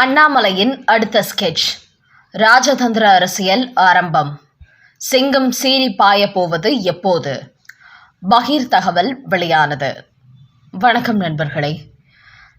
அண்ணாமலையின் அடுத்த ஸ்கெட்ச் ராஜதந்திர அரசியல் ஆரம்பம். சிங்கம் சீறி பாயப் போவது எப்போது? பகீர் தகவல் வெளியானது. வணக்கம் நண்பர்களே.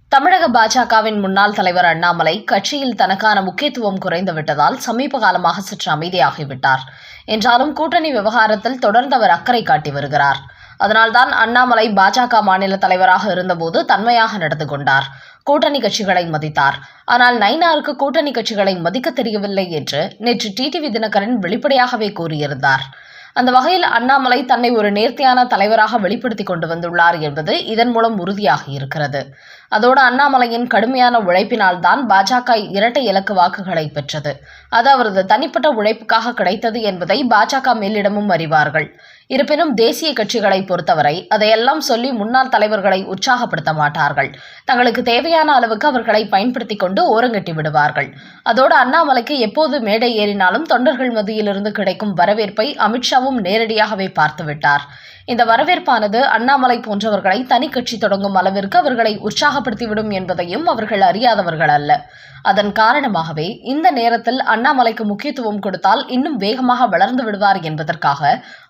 தமிழக பாஜகவின் முன்னாள் தலைவர் அண்ணாமலை கட்சியில் தனக்கான முக்கியத்துவம் குறைந்துவிட்டதால் சமீப காலமாக சற்று அமைதியாகிவிட்டார். என்றாலும் கூட்டணி விவகாரத்தில் தொடர்ந்து அவர் அக்கறை காட்டி வருகிறார். அதனால்தான் அண்ணாமலை பாஜக மாநில தலைவராக இருந்தபோது தன்மையாக நடந்து கொண்டார். கூட்டணி கட்சிகளை மதித்தார். ஆனால் நைனாருக்கு கூட்டணி கட்சிகளை மதிக்க தெரியவில்லை என்று நேற்று டிடிவி தினகரன் வெளிப்படையாகவே கூறியிருந்தார். அந்த வகையில் அண்ணாமலை தன்னை ஒரு நேர்த்தியான தலைவராக வெளிப்படுத்தி கொண்டு வந்துள்ளார் என்பது இதன் மூலம் உறுதியாகி இருக்கிறது. அதோடு அண்ணாமலையின் கடுமையான உழைப்பினால் தான் பாஜக இரட்டை இலக்கு வாக்குகளை பெற்றது. அது அவரது தனிப்பட்ட உழைப்புக்காக கிடைத்தது என்பதை பாஜக மேலிடமும் அறிவார்கள். இருப்பினும் தேசிய கட்சிகளை பொறுத்தவரை அதையெல்லாம் சொல்லி முன்னாள் தலைவர்களை உற்சாகப்படுத்த மாட்டார்கள். தங்களுக்கு தேவையான அளவுக்கு அவர்களை பயன்படுத்தி கொண்டு ஓரங்கட்டி விடுவார்கள். அதோடு அண்ணாமலைக்கு எப்போது மேடை ஏறினாலும் தொண்டர்கள் மத்தியிலிருந்து கிடைக்கும் வரவேற்பை அமித்ஷாவும் நேரடியாகவே பார்த்துவிட்டார். இந்த வரவேற்பானது அண்ணாமலை போன்றவர்களை தனி கட்சி தொடங்கும் அளவிற்கு அவர்களை உற்சாகப்படுத்திவிடும் என்பதையும் அவர்கள் அறியாதவர்கள் அல்ல. அதன் காரணமாகவே இந்த நேரத்தில் அண்ணாமலைக்கு முக்கியத்துவம் கொடுத்தால் இன்னும் வேகமாக வளர்ந்து விடுவார் என்பதற்காக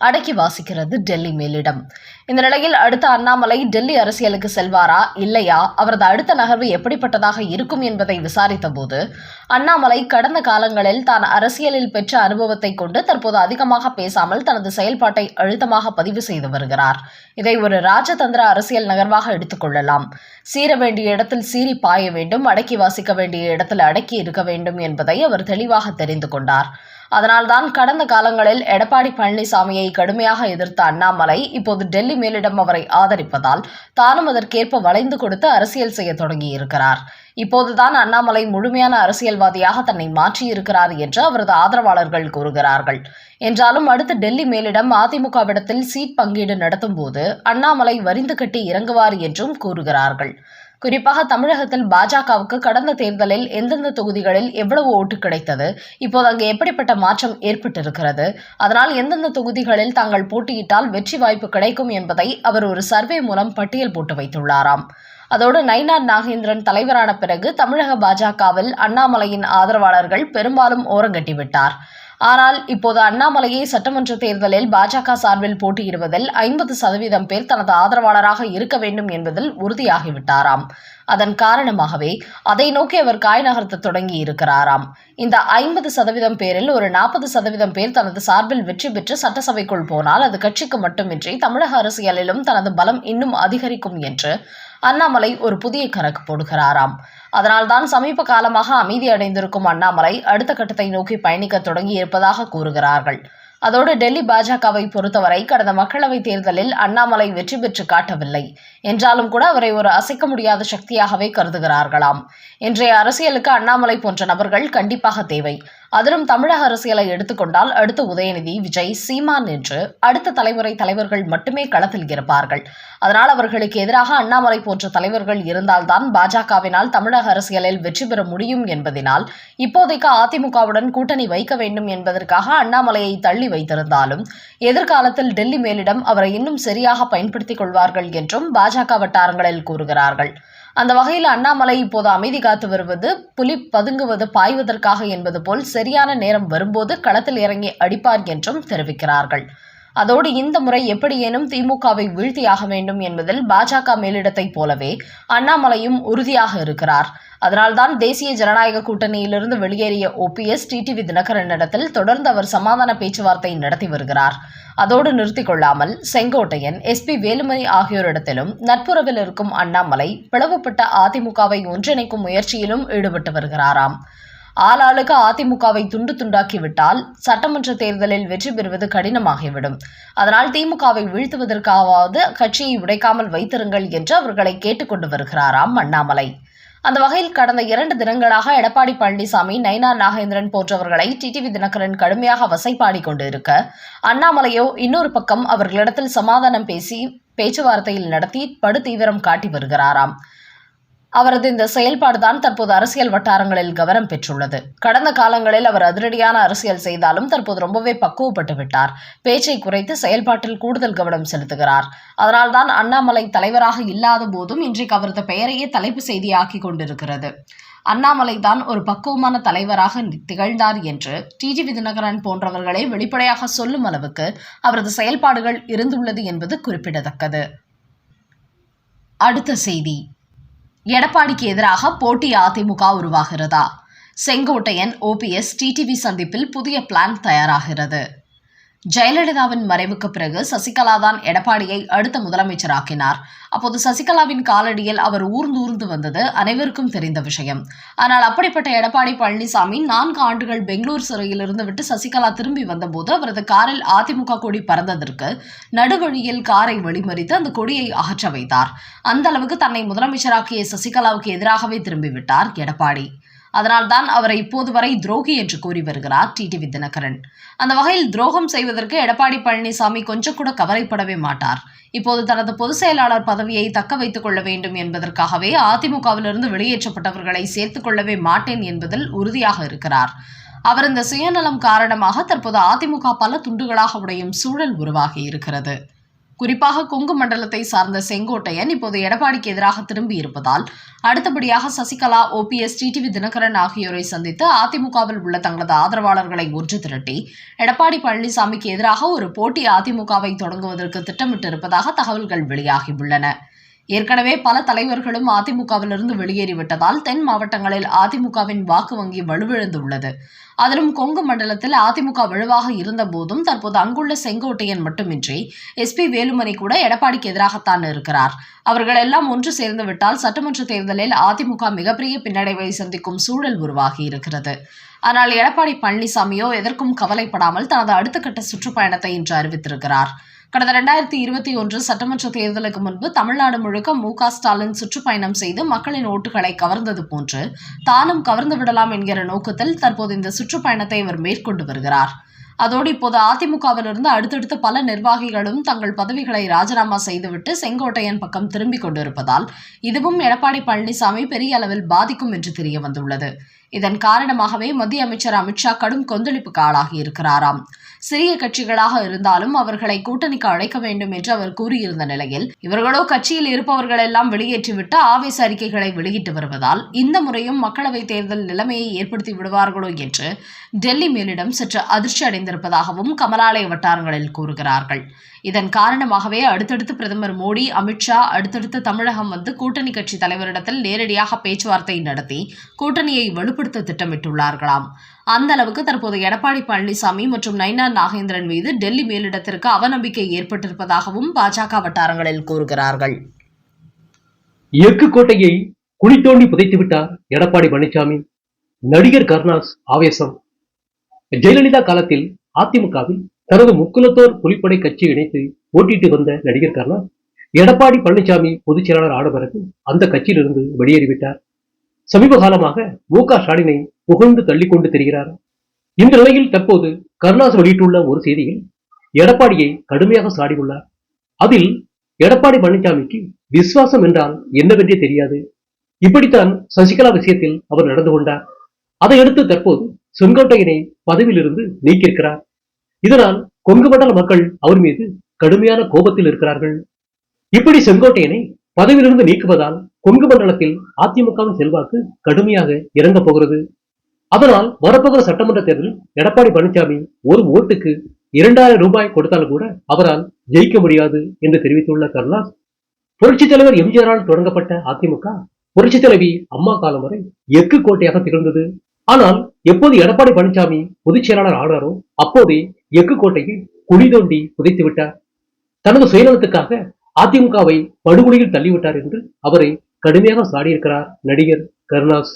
அடக்கி வாசிக்கிறது டெல்லி மேலிடம். இந்த நிலையில் அடுத்த அண்ணாமலை டெல்லி அரசியலுக்கு செல்வாரா இல்லையா அவரது அடுத்த நகர்வு எப்படிப்பட்டதாக இருக்கும் என்பதை விசாரித்த போது அண்ணாமலை கடந்த காலங்களில் தான் அரசியலில் பெற்ற அனுபவத்தை கொண்டு தற்போது அதிகமாக பேசாமல் தனது செயல்பாட்டை அழுத்தமாக பதிவு செய்து வருகிறார். இதை ஒரு ராஜதந்திர அரசியல் நகர்வாக எடுத்துக்கொள்ளலாம் சீர வேண்டிய இடத்தில் சீறி பாய வேண்டும் அடக்கி வாசிக்க வேண்டிய இடத்தில் அடக்கி இருக்க வேண்டும் என்பதை அவர் தெளிவாக தெரிந்து கொண்டார். அதனால்தான் கடந்த காலங்களில் எடப்பாடி பழனிசாமியை கடுமையாக எதிர்த்த அண்ணாமலை இப்போது டெல்லி மேலிடம் அவரை ஆதரிப்பதால் தானும் அதற்கேற்ப வளைந்து கொடுத்து அரசியல் செய்ய தொடங்கியிருக்கிறார். இப்போதுதான் அண்ணாமலை முழுமையான அரசியல்வாதியாக தன்னை மாற்றியிருக்கிறார் என்று அவரது ஆதரவாளர்கள் கூறுகிறார்கள். என்றாலும் அடுத்து டெல்லி மேலிடம் அதிமுகவிடத்தில் சீட் பங்கீடு நடத்தும் போது அண்ணாமலை வரிந்து கட்டி இறங்குவார் என்றும் கூறுகிறார்கள். குறிப்பாக தமிழகத்தில் பாஜகவுக்கு கடந்த தேர்தலில் எந்தெந்த தொகுதிகளில் எவ்வளவு ஓட்டு கிடைத்தது இப்போது அங்கு எப்படிப்பட்ட மாற்றம் ஏற்பட்டிருக்கிறது அதனால் எந்தெந்த தொகுதிகளில் தாங்கள் போட்டியிட்டால் வெற்றி வாய்ப்பு கிடைக்கும் என்பதை அவர் ஒரு சர்வே மூலம் பட்டியல் போட்டு வைத்துள்ளாராம். அதோடு நயினார் நாகேந்திரன் தலைவரான பிறகு தமிழக பாஜகவில் அண்ணாமலையின் ஆதரவாளர்கள் பெரும்பாலும் ஓரங்கட்டிவிட்டார் ஆனால் இப்போது அண்ணாமலையை சட்டமன்ற தேர்தலில் பாஜக சார்பில் போட்டியிடுவதில் ஐம்பது சதவீதம் பேர் தனது ஆதரவாளராக இருக்க வேண்டும் என்பதில் உறுதியாகிவிட்டாராம். அதன் காரணமாகவே அதை நோக்கி அவர் காய் நகர்த்த தொடங்கி இருக்கிறாராம் இந்த ஐம்பது சதவீதம் பேரில் ஒரு நாற்பது சதவீதம் பேர் தனது சார்பில் வெற்றி பெற்று சட்டசபைக்குள் போனால் அது கட்சிக்கு மட்டுமின்றி தமிழக அரசியலிலும் தனது பலம் இன்னும் அதிகரிக்கும் என்று அண்ணாமலை ஒரு புதிய கணக்கு போடுகிறாராம். அதனால்தான் சமீப காலமாக அமைதி அடைந்திருக்கும் அண்ணாமலை அடுத்த கட்டத்தை நோக்கி பயணிக்க தொடங்கி இருப்பதாக கூறுகிறார்கள். அதோடு டெல்லி பாஜகவை பொறுத்தவரை கடந்த மக்களவைத் தேர்தலில் அண்ணாமலை வெற்றி பெற்று காட்டவில்லை. என்றாலும் கூட அவரை ஒரு அசைக்க முடியாத சக்தியாகவே கருதுகிறார்களாம். இன்றைய அரசியலுக்கு அண்ணாமலை போன்ற நபர்கள் கண்டிப்பாக தேவை. அதிலும் தமிழக அரசியலை எடுத்துக்கொண்டால் அடுத்து உதயநிதி விஜய் சீமான் என்று அடுத்த தலைமுறை தலைவர்கள் மட்டுமே களத்தில் இருப்பார்கள். அதனால் அவர்களுக்கு எதிராக அண்ணாமலை போன்ற தலைவர்கள் இருந்தால்தான் பாஜகவினால் தமிழக அரசியலில் வெற்றி பெற முடியும் என்பதனால் இப்போதைக்கு அதிமுகவுடன் கூட்டணி வைக்க வேண்டும் என்பதற்காக அண்ணாமலையை தள்ளி வைத்திருந்தாலும் எதிர்காலத்தில் டெல்லி மேலிடம் அவரை இன்னும் சரியாக பயன்படுத்திக் கொள்வார்கள் என்றும் பாஜக வட்டாரங்களில் கூறுகிறார்கள். அந்த வகையில் அண்ணாமலை இப்போது அமைதி காத்து வருவது புலி பதுங்குவது பாய்வதற்காக என்பது போல் சரியான நேரம் வரும்போது களத்தில் இறங்கி அடிப்பார் என்றும் தெரிவிக்கிறார்கள். அதோடு இந்த முறை எப்படியேனும் திமுகவை வீழ்த்தியாக வேண்டும் என்பதில் பாஜக மேலிடத்தைப் போலவே அண்ணாமலையும் உறுதியாக இருக்கிறார். அதனால்தான் தேசிய ஜனநாயக கூட்டணியிலிருந்து வெளியேறிய ஓபிஎஸ் டிடிவி தினகரன் இடத்தில் தொடர்ந்து அவர் சமாதான பேச்சுவார்த்தை நடத்தி வருகிறார். அதோடு நிறுத்திக் கொள்ளாமல் செங்கோட்டையன் எஸ் பி வேலுமணி ஆகியோரிடத்திலும் நட்புறவில் இருக்கும் அண்ணாமலை பிளவுபட்ட அதிமுகவை ஒன்றிணைக்கும் முயற்சியிலும் ஈடுபட்டு வருகிறாராம். ஆளாளுக்கு அதிமுகவை துண்டு துண்டாக்கிவிட்டால் சட்டமன்ற தேர்தலில் வெற்றி பெறுவது கடினமாகிவிடும். அதனால் திமுகவை வீழ்த்துவதற்காவது கட்சியை உடைக்காமல் வைத்திருங்கள் என்று அவர்களை கேட்டுக்கொண்டு வருகிறாராம் அண்ணாமலை. அந்த வகையில் கடந்த இரண்டு தினங்களாக எடப்பாடி பழனிசாமி நைனா நாகேந்திரன் போன்றவர்களை டிடிவி தினகரன் கடுமையாக வசைப்பாடி கொண்டிருக்க அண்ணாமலையோ இன்னொரு பக்கம் அவர்களிடத்தில் சமாதானம் பேசி பேச்சுவார்த்தையில் நடத்தி படு தீவிரம் காட்டி வருகிறாராம். அவரது இந்த செயல்பாடுதான் தற்போது அரசியல் வட்டாரங்களில் கவனம் பெற்றுள்ளது. கடந்த காலங்களில் அவர் அதிரடியான அரசியல் செய்தாலும் தற்போது ரொம்பவே பக்குவப்பட்டு விட்டார். பேச்சை குறைத்து செயல்பாட்டில் கூடுதல் கவனம் செலுத்துகிறார். அதனால்தான் அண்ணாமலை தலைவராக இல்லாத போதும் இன்றைக்கு அவரது பெயரையே தலைப்பு செய்தியாக்கி கொண்டிருக்கிறது. அண்ணாமலை தான் ஒரு பக்குவமான தலைவராக திகழ்ந்தார் என்று டிடிவி தினகரன் போன்றவர்களை வெளிப்படையாக சொல்லும் அளவுக்கு அவரது செயல்பாடுகள் இருந்துள்ளது என்பது குறிப்பிடத்தக்கது. அடுத்த செய்தி. எடப்பாடிக்கு எதிராக போட்டி அதிமுக உருவாகிறதா? செங்கோட்டையன் ஓபிஎஸ் டிடிவி சந்திப்பில் புதிய பிளான் தயாராகிறது. ஜெயலலிதாவின் மறைவுக்கு பிறகு சசிகலா தான் எடப்பாடியை அடுத்த முதலமைச்சராக்கினார். அப்போது சசிகலாவின் காலடியில் அவர் ஊர்ந்து ஊர்ந்து வந்தது அனைவருக்கும் தெரிந்த விஷயம். ஆனால் அப்படிப்பட்ட எடப்பாடி பழனிசாமி நான்கு ஆண்டுகள் பெங்களூர் சிறையிலிருந்து விட்டு சசிகலா திரும்பி வந்தபோது அவரது காரில் அதிமுக கொடி பறந்ததற்கு நடுவழியில் காரை வழிமறித்து அந்த கொடியை அகற்ற வைத்தார். அந்த அளவுக்கு தன்னை முதலமைச்சராக்கிய சசிகலாவுக்கு எதிராகவே திரும்பிவிட்டார் எடப்பாடி. அதனால்தான் அவரை இப்போது வரை துரோகி என்று கூறி வருகிறார் டிடிவி தினகரன் அந்த வகையில் துரோகம் செய்வதற்கு எடப்பாடி பழனிசாமி கொஞ்சம் கூட கவலைப்படவே மாட்டார். இப்போது தனது பொதுச் செயலாளர் பதவியை தக்க வைத்துக் கொள்ள வேண்டும் என்பதற்காகவே அதிமுகவிலிருந்து வெளியேற்றப்பட்டவர்களை சேர்த்துக் கொள்ளவே மாட்டேன் என்பதில் உறுதியாக இருக்கிறார். அவர் இந்த சுயநலம் காரணமாக தற்போது அதிமுக பல துண்டுகளாக உடையும் சூழல் உருவாகி இருக்கிறது. குறிப்பாக கொங்கு மண்டலத்தை சார்ந்த செங்கோட்டையன் இப்போது எடப்பாடிக்கு எதிராக திரும்பி இருப்பதால் அடுத்தபடியாக சசிகலா ஓபிஎஸ் டிடிவி தினகரன் ஆகியோரை சந்தித்து அதிமுகவில் உள்ள தங்களது ஆதரவாளர்களை ஒன்று திரட்டி எடப்பாடி பழனிசாமிக்கு எதிராக ஒரு போட்டி அதிமுகவை தொடங்குவதற்கு திட்டமிட்டிருப்பதாக தகவல்கள் வெளியாகியுள்ளன ஏற்கனவே பல தலைவர்களும் அதிமுகவிலிருந்து வெளியேறிவிட்டதால் தென் மாவட்டங்களில் அதிமுகவின் வாக்கு வங்கி வலுவிழந்துள்ளது. அதிலும் கொங்கு மண்டலத்தில் அதிமுக வலுவாக இருந்தபோதும் தற்போது அங்குள்ள செங்கோட்டையன் மட்டுமின்றி எஸ்பி வேலுமணி கூட எடப்பாடிக்கு எதிராகத்தான் இருக்கிறார். அவர்கள் எல்லாம் ஒன்று சேர்ந்து விட்டால் சட்டமன்ற தேர்தலில் அதிமுக மிகப்பெரிய பின்னடைவை சந்திக்கும் சூழல் உருவாகி இருக்கிறது. ஆனால் எடப்பாடி பழனிசாமியோ எதற்கும் கவலைப்படாமல் தனது அடுத்த கட்ட சுற்றுப்பயணத்தை இன்று அறிவித்திருக்கிறார். கடந்த இரண்டாயிரத்தி இருபத்தி ஒன்று சட்டமன்ற தேர்தலுக்கு முன்பு தமிழ்நாடு முழுக்க மு க ஸ்டாலின் சுற்றுப்பயணம் செய்து மக்களின் ஓட்டுகளை கவர்ந்தது போன்று தானும் கவர்ந்து விடலாம் என்கிற நோக்கத்தில் தற்போது இந்த சுற்றுப்பயணத்தை அவர் மேற்கொண்டு வருகிறார். அதோடு இப்போது அதிமுகவிலிருந்து அடுத்தடுத்த பல நிர்வாகிகளும் தங்கள் பதவிகளை ராஜினாமா செய்துவிட்டு செங்கோட்டையன் பக்கம் திரும்பிக் கொண்டிருப்பதால் இதுவும் எடப்பாடி பழனிசாமி பெரிய அளவில் பாதிக்கும் என்று தெரிய வந்துள்ளது இதன் காரணமாகவே மத்திய அமைச்சர் அமித்ஷா கடும் கொந்தளிப்புக்கு ஆளாகி இருக்கிறாராம். சிறிய கட்சிகளாக இருந்தாலும் அவர்களை கூட்டணிக்கு அழைக்க வேண்டும் என்று அவர் கூறியிருந்த நிலையில் இவர்களோ கட்சியில் இருப்பவர்கள் எல்லாம் வெளியேற்றிவிட்டு ஆவேச அறிக்கைகளை வெளியிட்டு வருவதால் இந்த முறையும் மக்களவைத் தேர்தல் நிலைமையை ஏற்படுத்தி விடுவார்களோ என்று டெல்லி மேலிடம் சற்று அதிர்ச்சி அடைந்திருப்பதாகவும் கமலாலய வட்டாரங்களில் கூறுகிறார்கள். இதன் காரணமாகவே அடுத்தடுத்து பிரதமர் மோடி அமித்ஷா அடுத்தடுத்து தமிழகம் வந்து கூட்டணி கட்சி தலைவரிடத்தில் நேரடியாக பேச்சுவார்த்தை நடத்தி கூட்டணியை வலுப்படுத்த திட்டமிட்டுள்ளார்களாம். அந்த அளவுக்கு தற்போது எடப்பாடி பழனிசாமி மற்றும் நைனா நாகேந்திரன் மீது டெல்லி மேலிடத்திற்கு அவநம்பிக்கை ஏற்பட்டிருப்பதாகவும் பாஜக வட்டாரங்களில் கூறுகிறார்கள். எஃகு கோட்டையை குழி தோண்டி புதைத்து விட்டார் எடப்பாடி பழனிசாமி நடிகர் கருணாஸ் ஆவேசம். ஜெயலலிதா காலத்தில் அதிமுகவில் தனது முக்குலத்தோர் புலிப்படை கட்சி இணைத்து போட்டிட்டு வந்த நடிகர் கருணாஸ் எடப்பாடி பழனிசாமி பொதுச் செயலாளர் ஆன பிறகு அந்த கட்சியிலிருந்து வெளியேறிவிட்டார். சமீப காலமாக மு க ஸ்டாலினை புகழ்ந்து தள்ளிக்கொண்டு தெரிகிறார். இந்த நிலையில் தற்போது கருணாஸ் வெளியிட்டுள்ள ஒரு செய்தியில் எடப்பாடியை கடுமையாக சாடியுள்ளார். அதில் எடப்பாடி பழனிசாமிக்கு விசுவாசம் என்றால் என்னவென்றே தெரியாது. இப்படித்தான் சசிகலா விஷயத்தில் அவர் நடந்து கொண்டார். அதையடுத்து தற்போது செங்கோட்டையனை பதவியிலிருந்து நீக்கியிருக்கிறார். இதனால் கொங்கு மண்டல மக்கள் அவர் மீது கடுமையான கோபத்தில் இருக்கிறார்கள். இப்படி செங்கோட்டையனை பதவியிலிருந்து நீக்குவதால் கொங்கு மண்டலத்தில் அதிமுகவின் செல்வாக்கு கடுமையாக இறங்க போகிறது. அதனால் வரப்போகிற சட்டமன்ற தேர்தலில் எடப்பாடி பழனிசாமி ஒரு ஓட்டுக்கு இரண்டாயிரம் ரூபாய் கொடுத்தாலும் கூட அவரால் ஜெயிக்க முடியாது என்று தெரிவித்துள்ள கருணாஸ் புரட்சித் தலைவர் எம்ஜிஆரால் தொடங்கப்பட்ட அதிமுக புரட்சித் தலைவி அம்மா காலம் வரை எக்கு கோட்டையாக திகழ்ந்தது. ஆனால் எப்போது எடப்பாடி பழனிசாமி பொதுச் செயலாளர் ஆனாரோ அப்போதே எஃகு கோட்டையில் குழி தோண்டி புதைத்து விட்டார். தனது சுயநலத்துக்காக அதிமுகவை படுகொலையில் தள்ளிவிட்டார் என்று அவரை கடுமையாக சாடியிருக்கிறார் நடிகர் கருணாஸ்.